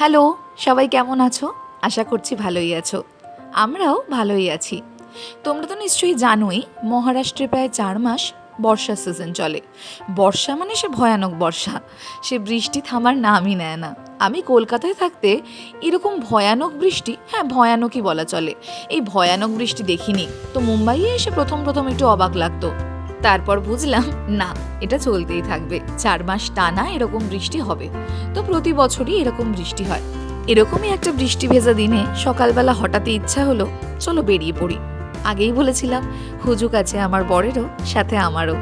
Hello, সবাই কেমন আছো? আশা করছি ভালোই আছো। আমরাও ভালোই আছি। তোমরা তো নিশ্চয়ই জানোই, মহারাষ্ট্রে প্রায় চার মাস বর্ষা সিজন চলে। বর্ষা মানে সে ভয়ানক বর্ষা। সে বৃষ্টি থামার নামই নেয় না। আমি কলকাতায় থাকতে এরকম ভয়ানক বৃষ্টি হ্যাঁ ভয়ানকই বলা চলে। এই ভয়ানক বৃষ্টি দেখিনি। তো মুম্বাইয়ে এসে প্রথম প্রথম একটু অবাক লাগতো। তারপর বুঝলাম, না, এটা চলতেই থাকবে। চার মাস টানা এরকম বৃষ্টি হবে। তো প্রতি বছরই এরকম বৃষ্টি হয়। এরকমই একটা বৃষ্টি ভেজা দিনে সকালবেলা হঠাৎই ইচ্ছা হলো, চলো বেরিয়ে পড়ি। আগেই বলেছিলাম হুজুক আছে আমার বরেরও, সাথে আমারও।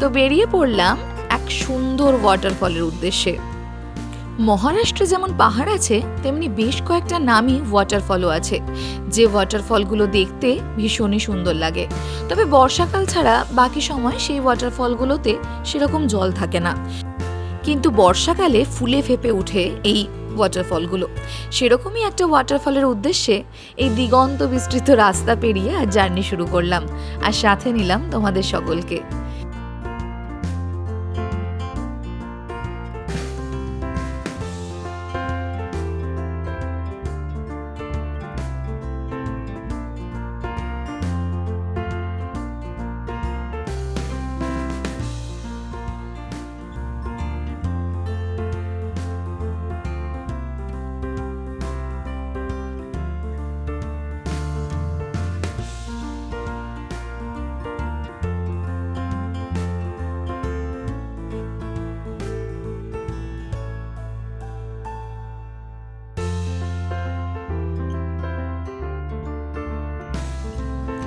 তো বেরিয়ে পড়লাম এক সুন্দর ওয়াটারফলের উদ্দেশ্যে। মহারাষ্ট্রে যেমন পাহাড় আছে, তেমনি বেশ কয়েকটা নামই ওয়াটারফলও আছে। যে ওয়াটারফলগুলো দেখতে ভীষণই সুন্দর লাগে। তবে বর্ষাকাল ছাড়া বাকি সময় সেই ওয়াটারফলগুলোতে সেরকম জল থাকে না। কিন্তু বর্ষাকালে ফুলে ফেপে ওঠে এই ওয়াটারফলগুলো সেরকমই একটা ওয়াটারফলের উদ্দেশ্যে এই দিগন্ত বিস্তৃত রাস্তা পেরিয়ে আর জার্নি শুরু করলাম। আর সাথে নিলাম তোমাদের সকলকে।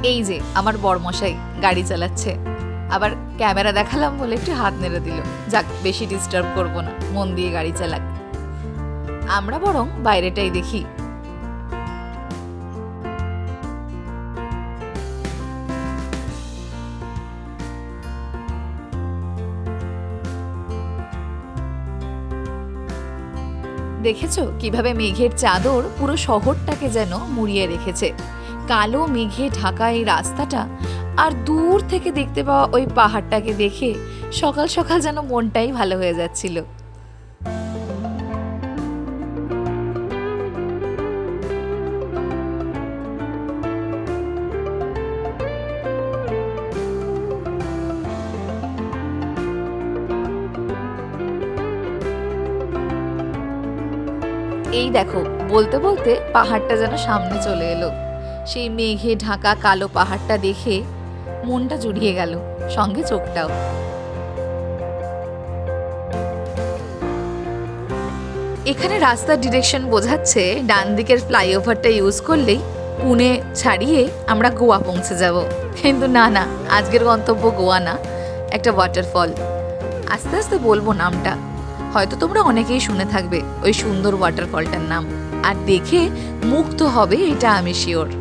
এই যে, আমার বরমশাই গাড়ি চালাচ্ছে। আবার ক্যামেরা দেখালাম বলে একটু হাত নেড়ে দিল। যাক, বেশি ডিস্টার্ব করব না, মন দিয়ে গাড়ি চালাক। আমরা বরং বাইরেটাই দেখি। দেখেছ কীভাবে মেঘের চাদর পুরো শহরটাকে যেন মুড়িয়ে রেখেছে? কালো মেঘে ঢাকা এই রাস্তাটা আর দূর থেকে দেখতে পাওয়া ওই পাহাড়টাকে দেখে সকাল সকাল যেন মনটাই ভালো হয়ে যাচ্ছিল। এই দেখো, বলতে বলতে পাহাড়টা যেন সামনে চলে এলো। সেই মেঘে ঢাকা কালো পাহাড়টা দেখে মনটা জুড়িয়ে গেল, সঙ্গে চোখটাও। এখানে রাস্তার ডিরেকশন বোঝাচ্ছে ডান দিকের ফ্লাইওভারটা ইউজ করলেই পুনে ছাড়িয়ে আমরা গোয়া পৌঁছে যাব। কিন্তু না না, আজকের গন্তব্য গোয়া না, একটা ওয়াটারফল আস্তে আস্তে বলব নামটা। হয়তো তোমরা অনেকেই শুনে থাকবে ওই সুন্দর ওয়াটারফলটার নাম। আর দেখে মুগ্ধ হবে এটা আমি শিওর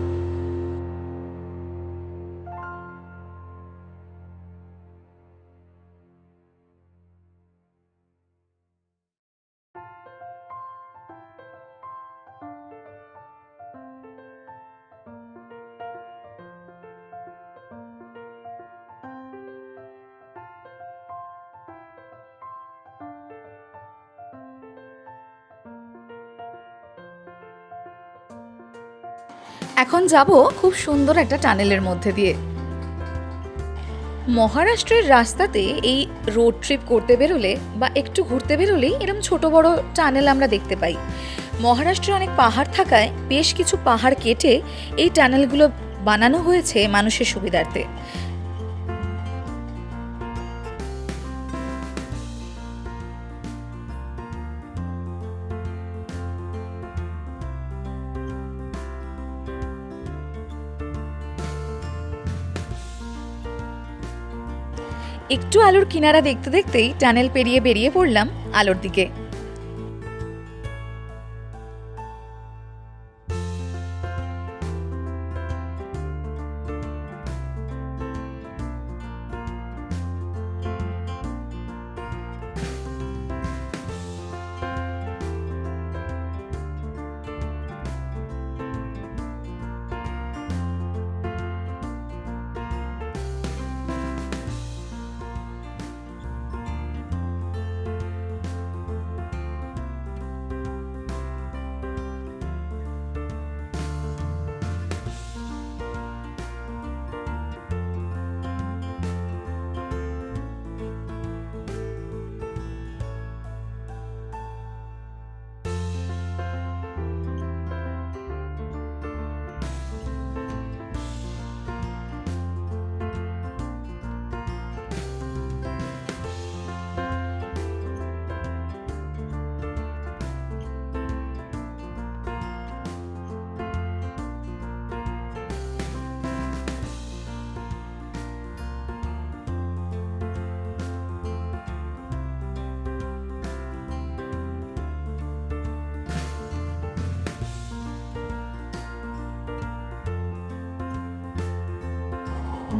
এখন যাব খুব সুন্দর একটা টানেলের মধ্যে দিয়ে। মহারাষ্ট্রের রাস্তাতে এই রোড ট্রিপ করতে বেরোলে বা একটু ঘুরতে বেরোলেই এরকম ছোট বড় টানেল আমরা দেখতে পাই। মহারাষ্ট্রে অনেক পাহাড় থাকায় বেশ কিছু পাহাড় কেটে এই টানেলগুলো বানানো হয়েছে মানুষের সুবিধার্থে। একটু আলোর কিনারা দেখতে দেখতেই টানেল পেরিয়ে বেরিয়ে পড়লাম আলোর দিকে।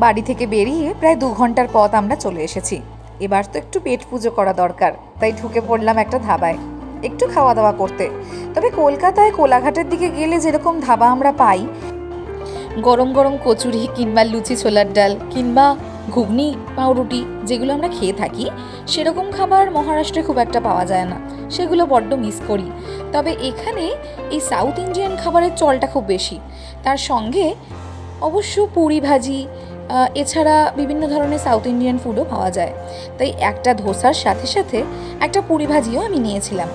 বাড়ি থেকে বেরিয়ে প্রায় দু ঘণ্টার পথ আমরা চলে এসেছি। এবার তো একটু পেট পুজো করা দরকার, তাই ঢুকে পড়লাম একটা ধাবায়। একটু খাওয়া দাওয়া করতে। তবে কলকাতায় কোলাঘাটের দিকে গেলে যেরকম ধাবা আমরা পাই, গরম গরম কচুরি কিংবা লুচি ছোলার ডাল কিংবা ঘুগনি, পাউরুটি যেগুলো আমরা খেয়ে থাকি, সেরকম খাবার মহারাষ্ট্রে খুব একটা পাওয়া যায় না। সেগুলো বড্ড মিস করি। তবে এখানে এই সাউথ ইন্ডিয়ান খাবারের চলটা খুব বেশি। তার সঙ্গে অবশ্য পুরি ভাজি এছাড়া বিভিন্ন ধরনের সাউথ ইন্ডিয়ান ফুডও পাওয়া যায়। তাই একটা ধোসার সাথে সাথে একটা পুরি ভাজিও আমি নিয়েছিলাম।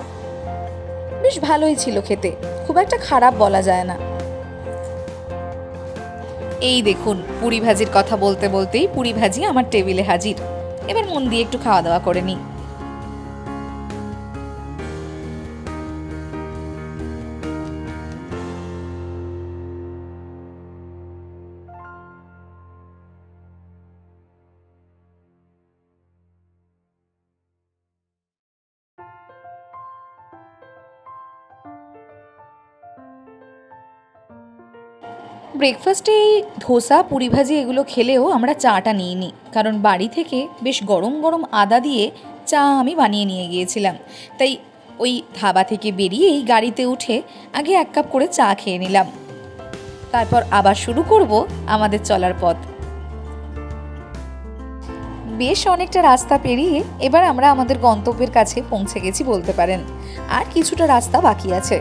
বেশ ভালোই ছিল খেতে, খুব একটা খারাপ বলা যায় না। এই দেখুন, পুরি ভাজির কথা বলতে বলতেই পুরি ভাজি আমার টেবিলে হাজির। এবার মন দিয়ে একটু খাওয়া দাওয়া করে নিই। ব্রেকফাস্টে এই ধোসা, পুরি ভাজি এগুলো খেলেও আমরা চাটা নিয়ে নিই কারণ বাড়ি থেকে বেশ গরম গরম আদা দিয়ে চা আমি বানিয়ে নিয়ে গিয়েছিলাম। তাই ওই ধাবা থেকে বেরিয়েই গাড়িতে উঠে আগে এক কাপ করে চা খেয়ে নিলাম। তারপর আবার শুরু করব আমাদের চলার পথ। বেশ অনেকটা রাস্তা পেরিয়ে এবার আমরা আমাদের গন্তব্যের কাছে পৌঁছে গেছি বলতে পারেন। আর কিছুটা রাস্তা বাকি আছে।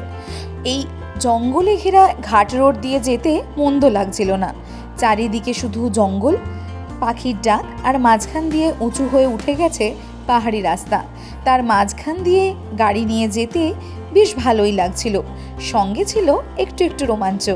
এই জঙ্গলে ঘেরা ঘাট রোড দিয়ে যেতে মন্দ লাগছিল না। চারিদিকে শুধু জঙ্গল, পাখির ডাক আর মাঝখান দিয়ে উঁচু হয়ে উঠে গেছে পাহাড়ি রাস্তা। তার মাঝখান দিয়ে গাড়ি নিয়ে যেতে বেশ ভালোই লাগছিল। সঙ্গে ছিল একটু একটু রোমাঞ্চ।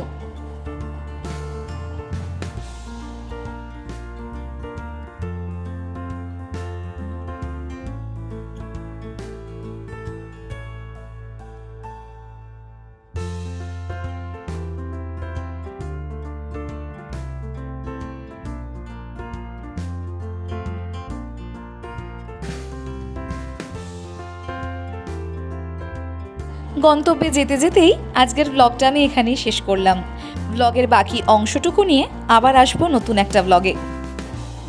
গন্তব্যে যেতে যেতেই আজকের ব্লগটা আমি এখানেই শেষ করলাম। ব্লগের বাকি অংশটুকু নিয়ে আবার আসব নতুন একটা ব্লগে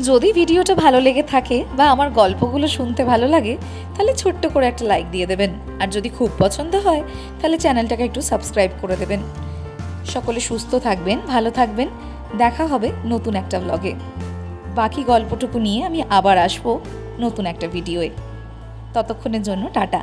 যদি ভিডিওটা ভালো লেগে থাকে বা আমার গল্পগুলো শুনতে ভালো লাগে, তাহলে ছোট্ট করে একটা লাইক দিয়ে দেবেন। আর যদি খুব পছন্দ হয়, তাহলে চ্যানেলটাকে একটু সাবস্ক্রাইব করে দেবেন। সকলে সুস্থ থাকবেন, ভালো থাকবেন। দেখা হবে নতুন একটা ব্লগে বাকি গল্পটুকু নিয়ে আমি আবার আসব নতুন একটা ভিডিওয়ে ততক্ষণের জন্য টাটা।